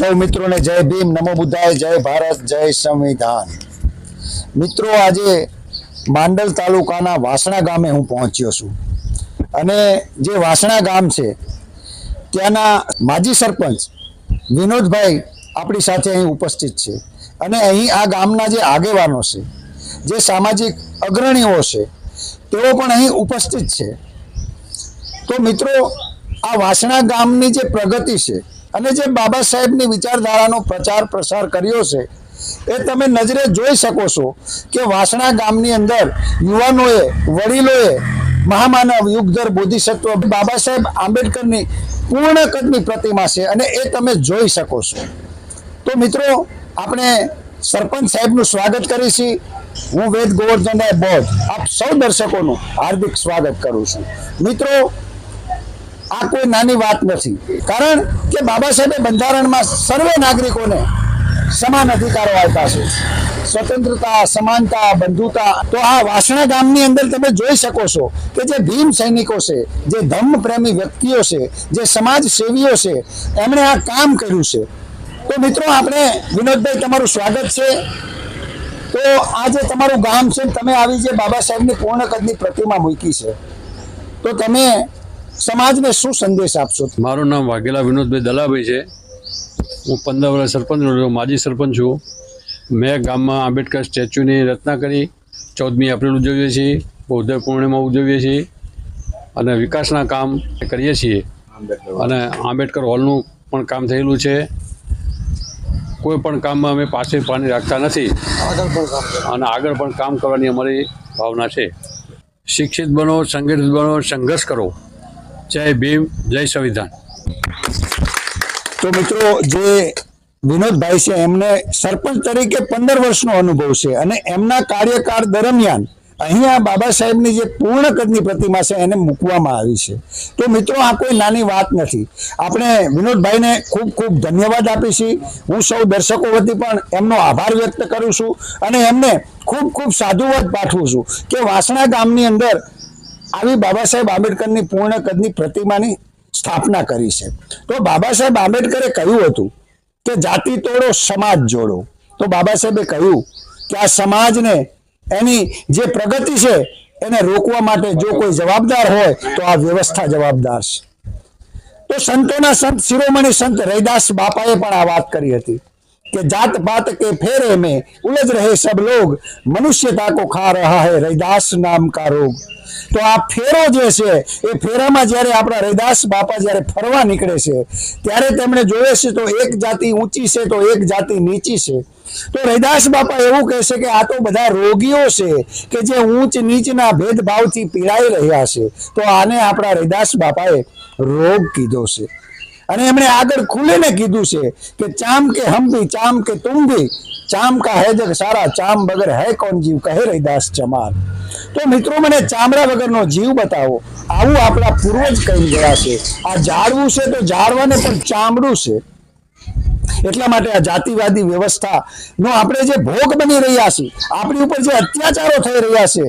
સૌ મિત્રોને જય ભીમ, નમો બુદ્ધાય, જય ભારત, જય સંવિધાન. મિત્રો, આજે માંડલ તાલુકાના વાસણા ગામે હું પહોંચ્યો છું. અને જે વાસણા ગામ છે, ત્યાંના માજી સરપંચ વિનોદભાઈ આપણી સાથે અહીં ઉપસ્થિત છે. અને અહીં આ ગામના જે આગેવાનો છે, જે સામાજિક અગ્રણીઓ છે, તેઓ પણ અહીં ઉપસ્થિત છે. તો મિત્રો, આ વાસણા ગામની જે પ્રગતિ છે અને જે બાબા સાહેબની વિચારધારાનો પ્રચાર પ્રસાર કર્યો છે, એ તમે નજરે જોઈ શકો છો કે વાસણા ગામની અંદર યુવાનોએ, વડીલોએ મહામાનવ યુગધર બોધિસત્વ બાબા સાહેબ આંબેડકરની પૂર્ણ કદની પ્રતિમા છે અને એ તમે જોઈ શકો છો. તો મિત્રો, આપણે સરપંચ સાહેબનું સ્વાગત કરીશી. હું વેદ ગોવર્ધન બોધ આપ સૌ દર્શકોનું હાર્દિક સ્વાગત કરું છું. મિત્રો આ કોઈ નાની વાત નથી. કારણ કે બાબા સાહેબે બંધારણમાં સર્વે નાગરિકોને સમાન અધિકારો આપ્યા છે. સ્વતંત્રતા, સમાનતા, બંધુતા. તો આ વાસણા ગામની અંદર તમે જોઈ શકો છો કે જે ભીમ સૈનિકો છે, જે ધર્મ પ્રેમી વ્યક્તિઓ છે, જે સમાજ સેવીઓ છે, એમણે આ કામ કર્યું છે. તો મિત્રો આપણે વિનોદભાઈ, તમારું સ્વાગત છે. તો આ જે તમારું ગામ છે તમે આવી જે બાબા સાહેબની પૂર્ણ કદની પ્રતિમા મૂકી છે. તો તમે સમાજને શું સંદેશ આપશો મારું નામ વાઘેલા વિનોદભાઈ દલાભાઈ છે. હું પંદર વર્ષ સરપંચ માજી સરપંચ છું. મેં ગામમાં આંબેડકર સ્ટેચ્યુની રચના કરી, ચૌદમી એપ્રિલ ઉજવીએ છીએ, બૌદ્ધ પૂર્ણિમા ઉજવીએ છીએ અને વિકાસના કામ કરીએ છીએ. અને આંબેડકર હોલનું પણ કામ થયેલું છે. કોઈ પણ કામમાં અમે પાસે પાણી રાખતા નથી. અને આગળ પણ કામ કરવાની અમારી ભાવના છે. શિક્ષિત બનો, સંગઠિત બનો, સંઘર્ષ કરો. જય ભીમ, જય સંવિધાન. તો મિત્રો, જે વિનોદભાઈ છે, એમને સરપંચ તરીકે પંદર વર્ષનો અનુભવ છે અને એમના કાર્યકાળ દરમિયાન અહીંયા બાબા સાહેબની જે પૂર્ણ કદની પ્રતિમા છે, એને મૂકવામાં આવી છે. તો મિત્રો, આ કોઈ નાની વાત નથી. આપણે વિનોદભાઈને ખૂબ ખૂબ ધન્યવાદ આપીશી હું સૌ દર્શકો વતી પણ એમનો આભાર વ્યક્ત કરું છું અને એમને ખૂબ ખૂબ સાધુવાદ પાઠવું છું કે વાસણા ગામની અંદર આવી બાબા સાહેબ આંબેડકરની પૂર્ણ કદની પ્રતિમાની સ્થાપના કરી છે. તો બાબા સાહેબ આંબેડકરે કહ્યું હતું કે જાતિ તોડો, સમાજ જોડો. તો બાબા સાહેબે કહ્યું કે આ સમાજને એની જે પ્રગતિ છે એને રોકવા માટે જો કોઈ જવાબદાર હોય તો આ વ્યવસ્થા જવાબદાર છે. તો સંતોના સંત શિરોમણી સંત રૈદાસ બાપાએ પણ આ વાત કરી હતી. કે જાત પાત કે फेरे में उलझ रहे सब लोग मनुष्यता को खा रहा है रैदास नाम का रोग તો આ ફેરો જે છે એ ફેરામાં જ્યારે આપણા રૈદાસ બાપા જ્યારે ફરવા નીકળે છે ત્યારે તેમણે જોયે છે તો એક જાતિ ઊંચી છે તો એક જાતિ નીચી છે તો રૈદાસ બાપા એવું કહે છે કે આ તો બધા રોગીઓ છે કે જે ઊંચ નીચના ભેદભાવથી પીડાઈ રહ્યા છે તો આને આપણા રૈદાસ બાપાએ રોગ કીધો છે અને એમણે આગળ ખુલીને કીધું છે કે ચામ કે હમ ચામ કે તુમ ચામ કા હે જગ સારા, ચામ વગર હે કોણ જીવ? કહે રહીદાસ ચમાર. તો મિત્રો, મને ચામડા વગરનો જીવ બતાવો. આવું આપણા પૂર્વજ કહી ગયા છે. આ જાળવું છે તો જાળવાને પણ ચામડું છે. એટલા માટે આ જાતિવાદી વ્યવસ્થા નો આપણે જે ભોગ બની રહ્યા છીએ, આપણી ઉપર જે અત્યાચારો થઈ રહ્યા છે,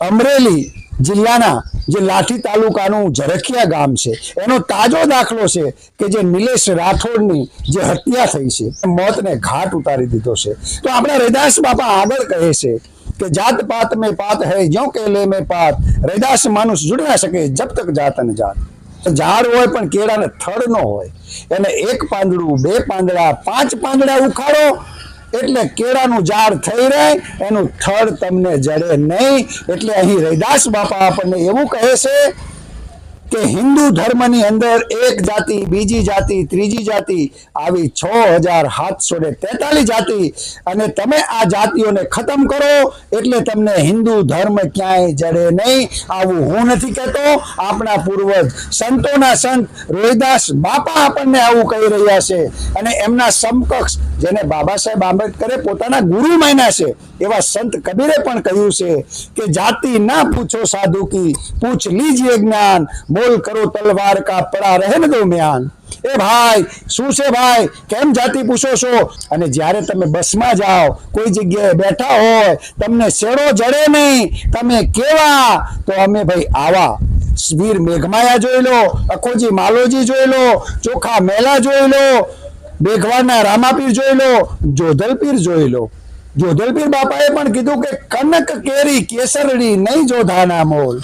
અમરેલી જિલ્લાના જે લાઠી તાલુકાનું ઝરખિયા ગામ છે, એનો તાજો દાખલો છે કે જે નિલેશ રાઠોડની જે હત્યા થઈ છે, મોતને ઘાટ ઉતારી દીધો છે. તો આપણા રૈદાસ બાપા આગળ કહે છે કે જાત પાત મેં પાત હૈ જો કે લે મેં પાત. રૈદાસ માનુસ જુડવા શકે જબ તક જાત અને જાત. ઝાડ હોય પણ કેળાને થડ ન હોય. એને એક પાંદડું, બે પાંદડા, પાંચ પાંદડા ઉખાડો એટલે કેળાનું ઝાડ થઈ રહે, એનું થડ તમને જડે નહીં. એટલે અહીં રૈદાસ બાપા આપણને એવું કહે છે કે હિન્દુ ધર્મની અંદર એક જાતિ, બીજી જાતિ, ત્રીજી જાતિ આવી છ હજાર સાતસો ને તેતાલીસ જાતિ. અને તમે આ જાતિઓને ખતમ કરો એટલે તમને હિન્દુ ધર્મ ક્યાંય જડે નહીં. આવું હું નથી કહેતો. આપણા પૂર્વજ સંતોના સંત રોહિદાસ બાપા આપણને આવું કહી રહ્યા છે. અને એમના સમકક્ષ જેને બાબા સાહેબ આંબેડકરે પોતાના ગુરુ માન્યા છે, એવા સંત કબીરે પણ કહ્યું છે કે જાતિ ના પૂછો સાધુ કી, પૂછ લીજીએ જ્ઞાન બોલ કરો તલવાર કા પડા રહેન દો મ્યાન. એ ભાઈ, શું છે ભાઈ? કેમ જાતિ પૂછો છો? અને જ્યારે તમે બસમાં જાઓ, કોઈ જગ્યાએ બેઠા હોય, તમને શેડો જડે નહીં. તમે કેવા? તો અમે ભાઈ આવા. વીર મેઘમાયા જોઈ લો, અખોજી માલોજી જોઈ લો, ચોખા મેલા જોઈ લો મેઘવાના રામાપીર જોઈ લો, જોધલપીર જોઈ લો. જોધલપીર બાપાએ પણ કીધું કે કનક કેરી કેસરડી નહીં જોધાના મોલ.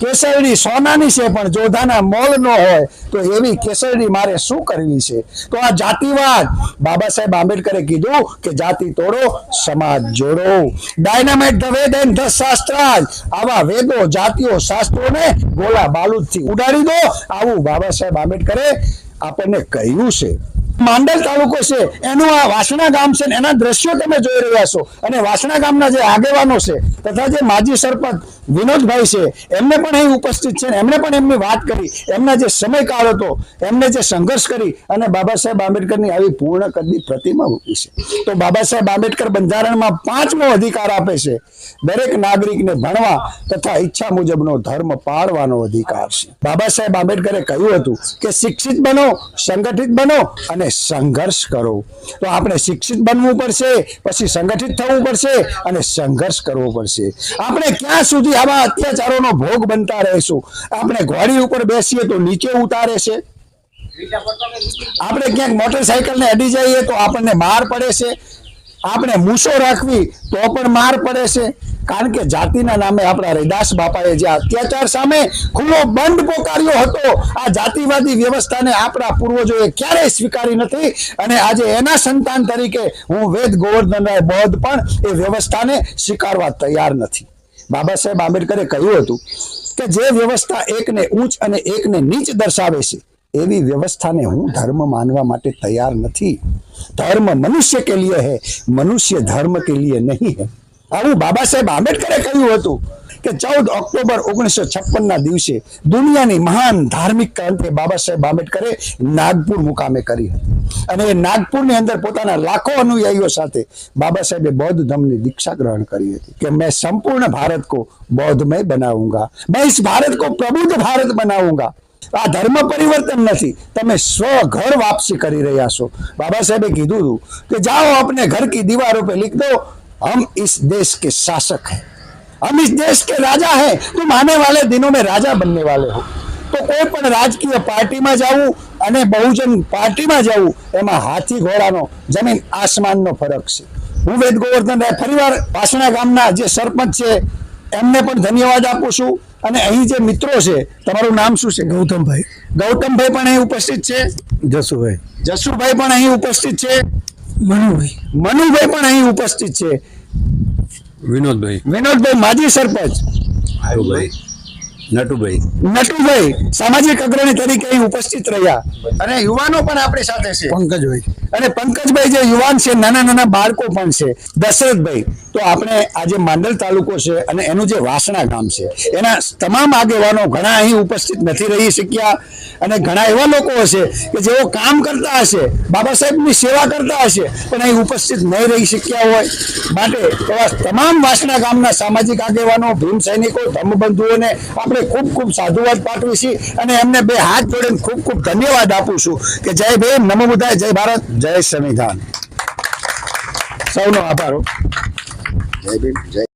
કેસરડી સોનાની છે પણ જોધાના મોલ ન હોય, તો એવી કેસરડી મારે શું કરવી છે? તો આ જાતિવાદ. બાબા સાહેબ આંબેડકરે કીધું કે જાતિ તોડો, સમાજ જોડો. Dynamite the Ved and the Shastras આવા વેદો જાતિઓ શાસ્ત્રોને ગોલા બાલુદથી ઉડાડી દો. આવું બાબા સાહેબ આંબેડકરે આપણને કહ્યું છે. માંડલ તાલુકો છે. એનું આ વાસણા ગામ છે એના દ્રશ્યો તમે જોઈ રહ્યા છો. અને વાસણા ગામના જે આગેવાનો છે તથા જે માજી સરપંચ વિનોદભાઈ છે, એમને પણ અહીં ઉપસ્થિત છે એમને પણ એમની વાત કરી. એમના જે સમયકાળ હતો, એમને જે સંઘર્ષ કરી અને બાબા સાહેબ આંબેડકરની આવી પૂર્ણ કદની પ્રતિમા મૂકી છે. તો બાબા સાહેબ આંબેડકર બંધારણમાં પાંચમો અધિકાર આપે છે. દરેક નાગરિકને ભણવા તથા ઈચ્છા મુજબનો ધર્મ પાળવાનો અધિકાર છે. બાબા સાહેબ આંબેડકરે કહ્યું હતું કે શિક્ષિત બનો, સંગઠિત બનો અને સંઘર્ષ કરો. તો આપણે શિક્ષિત બનવું પડશે, પછી સંગઠિત થવું પડશે અને સંઘર્ષ કરવો પડશે. આપણે ક્યાં સુધી આવા અત્યાચારોનો ભોગ બનતા રહીશું? આપણે ઘોડી ઉપર બેસીએ તો નીચે ઉતારે છે. આપણે ક્યાંક મોટરસાયકલને અડી જઈએ તો આપણને માર પડે છે. આપણે મૂસો રાખવી તો પણ માર પડે છે. કારણ કે જાતિના નામે આપણા રૈદાસ બાપાએ જે અત્યાચાર સામે ખુલ્લો બંધ પોકાર્યો હતો, આ જાતિવાદી વ્યવસ્થાને આપણા પૂર્વજોએ ક્યારેય સ્વીકારી નથી. અને આજે એના સંતાન તરીકે હું વેદ ગોવર્ધનરાય બૌદ્ધ પણ એ વ્યવસ્થાને સ્વીકારવા તૈયાર નથી. બાબા સાહેબ આંબેડકરે કહ્યું હતું કે જે વ્યવસ્થા એકને ઊંચ અને એકને નીચ દર્શાવે છે, એવી વ્યવસ્થાને હું ધર્મ માનવા માટે તૈયાર નથી. ધર્મ મનુષ્ય કે લીએ હે, મનુષ્ય ધર્મ કે લીએ નહીં હૈ. આવું બાબા સાહેબ આંબેડકરે કહ્યું હતું કે ચૌદ ઓક્ટોબર ઓગણીસો છપ્પનના દિવસે દુનિયાની મહાન ધાર્મિક ક્રાંતિ બાબા સાહેબ આંબેડકરે નાગપુર મુકામે કરી હતી. અને એ નાગપુરની અંદર પોતાના લાખો અનુયાયીઓ સાથે બાબા સાહેબે બૌદ્ધ ધર્મની દીક્ષા ગ્રહણ કરી હતી કે મેં સંપૂર્ણ ભારત કો બૌદ્ધમય બનાવુંગા. મેં ઇસ ભારત કો પ્રબુદ્ધ ભારત બનાવુંગા. આ ધર્મ પરિવર્તન નથી, તમે સ્વઘર વાપસી કરી રહ્યા છો. બાબા સાહેબે કીધું હતું કે જાઓ, આપને ઘર કી દીવારો પે લીખ દો हम इस देश के शासक हैं हम इस देश के राजा हैं तुम आने वाले दिनों में राजा बनने वाले हो તો કોઈ પણ રાજકીય પાર્ટીમાં જવું અને બહુજન પાર્ટીમાં જવું એમાં હાથી ઘોડાનો જમીન આસમાનનો ફરક છે હું વેદ ગોવર્ધન રાય ફરીવાર વાસણા ગામના જે સરપંચ છે એમને પણ ધન્યવાદ આપું છું અને અહીં જે મિત્રો છે તમારું નામ શું છે ગૌતમભાઈ ગૌતમભાઈ પણ અહીં ઉપસ્થિત છે જસુભાઈ જસુભાઈ પણ અહીં ઉપસ્થિત છે મનુભાઈ. મનુભાઈ પણ અહીં ઉપસ્થિત છે. વિનોદભાઈ. વિનોદભાઈ માજી સરપંચ. ભાઈ નટુભાઈ. નટુભાઈ સામાજિક અગ્રણી તરીકે અહીં ઉપસ્થિત રહ્યા. અને યુવાનો પણ આપણી સાથે છે. પંકજભાઈ. અને પંકજભાઈ જે યુવાન છે, નાના નાના બાળકો પણ છે, દશરથભાઈ, તો આપણે આજે માંડલ તાલુકો છે અને એનું જે વાસણા ગામ છે, એના તમામ આગેવાનો ઘણા અહીં ઉપસ્થિત નથી રહી શક્યા અને ઘણા એવા લોકો હશે કે જેઓ કામ કરતા હશે, બાબા સાહેબની સેવા કરતા હશે, પણ અહીં ઉપસ્થિત નહીં રહી શક્યા હોય. માટે એવા તમામ વાસણા ગામના સામાજિક આગેવાનો, ભીમ સૈનિકો, ધર્મબંધુઓને આપણે ખૂબ ખૂબ સાધુવાદ પાઠવી છીએ અને એમને બે હાથ જોડીને ખૂબ ખૂબ ધન્યવાદ આપું છું કે જય ભીમ, નમો બુધાય, જય ભારત. જય સંવિધાન સૌનો આભાર જય ભીમ જય